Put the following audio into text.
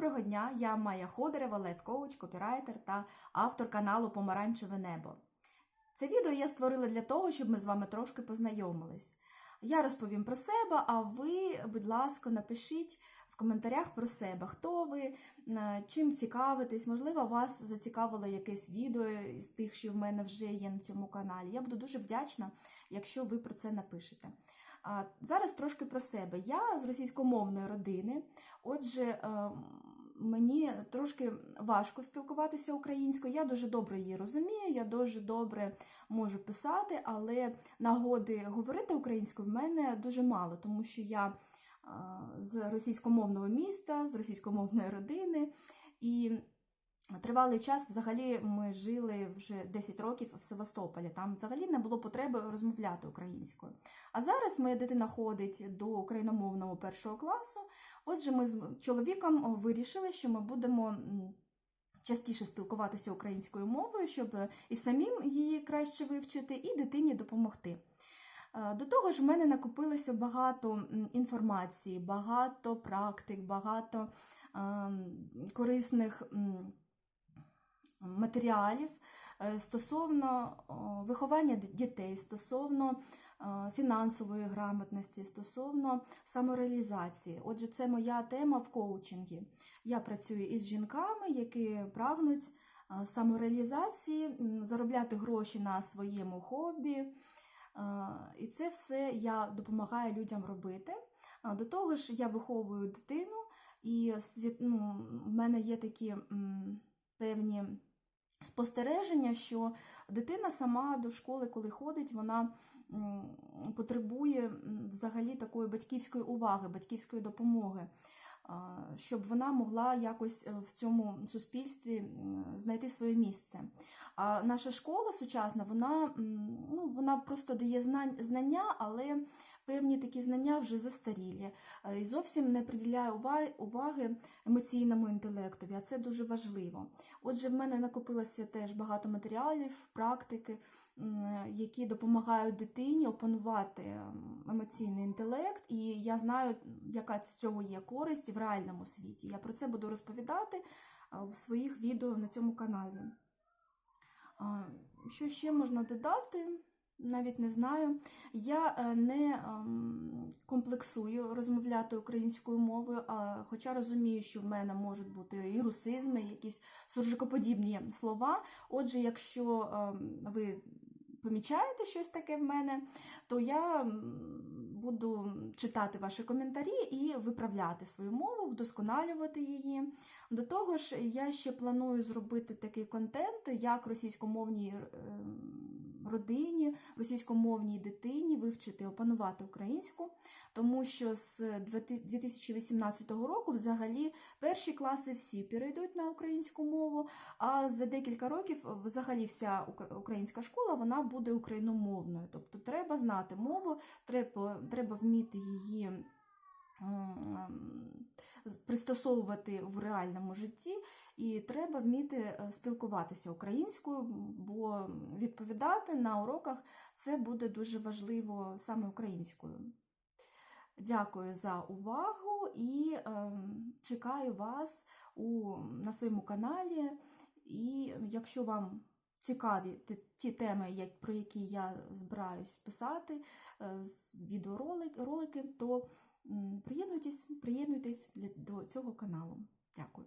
Доброго дня! Я Майя Ходорева, лайфкоуч, копірайтер та автор каналу Помаранчеве Небо. Це відео я створила для того, щоб ми з вами трошки познайомились. Я розповім про себе, а ви, будь ласка, напишіть в коментарях про себе, хто ви, е, чим цікавитесь, можливо, вас зацікавило якесь відео із тих, що в мене вже є на цьому каналі. Я буду дуже вдячна, якщо ви про це напишете. А Зараз трошки про себе. Я з російськомовної родини, отже, е, мені трошки важко спілкуватися українською. Я дуже добре її розумію, я дуже добре можу писати, але нагоди говорити українською в мене дуже мало, тому що я з російськомовного міста, з російськомовної родини. І Тривалий час взагалі ми жили вже 10 років в Севастополі. Там взагалі не було потреби розмовляти українською. А зараз моя дитина ходить до україномовного першого класу. Отже, ми з чоловіком вирішили, що ми будемо частіше спілкуватися українською мовою, щоб і самим її краще вивчити, і дитині допомогти. До того ж, в мене накопилося багато інформації, багато практик, багато корисних матеріалів е, стосовно виховання дітей, стосовно фінансової грамотності, стосовно самореалізації. Отже, це моя тема в коучингі. Я працюю із жінками, які прагнуть самореалізації, заробляти гроші на своєму хобі. І це все я допомагаю людям робити. До того ж, я виховую дитину, і ну, в мене є такі певні спостереження, що дитина сама до школи, коли ходить, вона потребує взагалі такої батьківської уваги, батьківської допомоги. Щоб вона могла якось е, в цьому суспільстві знайти своє місце. А наша школа сучасна, вона ну, вона просто дає знання, але певні такі знання вже застарілі. Е, і зовсім не приділяє уваги емоційному інтелектові, а це дуже важливо. Отже, в мене накопилося теж багато матеріалів, практики, які допомагають дитині опанувати емоційний інтелект, і я знаю, яка з цього є користь реальному світі. Я про це буду розповідати е, в своїх відео на цьому каналі. Що ще можна додати? Навіть не знаю. Я е, не ем, комплексую розмовляти українською мовою, хоча розумію, що в мене можуть бути і русизми, і якісь суржикоподібні слова. Отже, якщо ем, ви помічаєте щось таке в мене, то я буду читати ваші коментарі і виправляти свою мову, вдосконалювати її. До того ж, я ще планую зробити такий контент, як російськомовні ем, родині, російськомовній дитині вивчити, опанувати українську, тому що з 2018 року взагалі перші класи всі перейдуть на українську мову, а за декілька років взагалі вся українська школа вона буде україномовною. Тобто треба знати мову, треба, треба вміти її. Пристосовувати в реальному житті, і треба вміти е, спілкуватися українською, бо відповідати на уроках це буде дуже важливо саме українською. Дякую за увагу і е, чекаю вас у, на своєму каналі. І якщо вам цікаві ті теми, про які я збираюсь писати, е, відеоролики, то приєднуйтесь, приєднуйтесь до цього каналу. Дякую.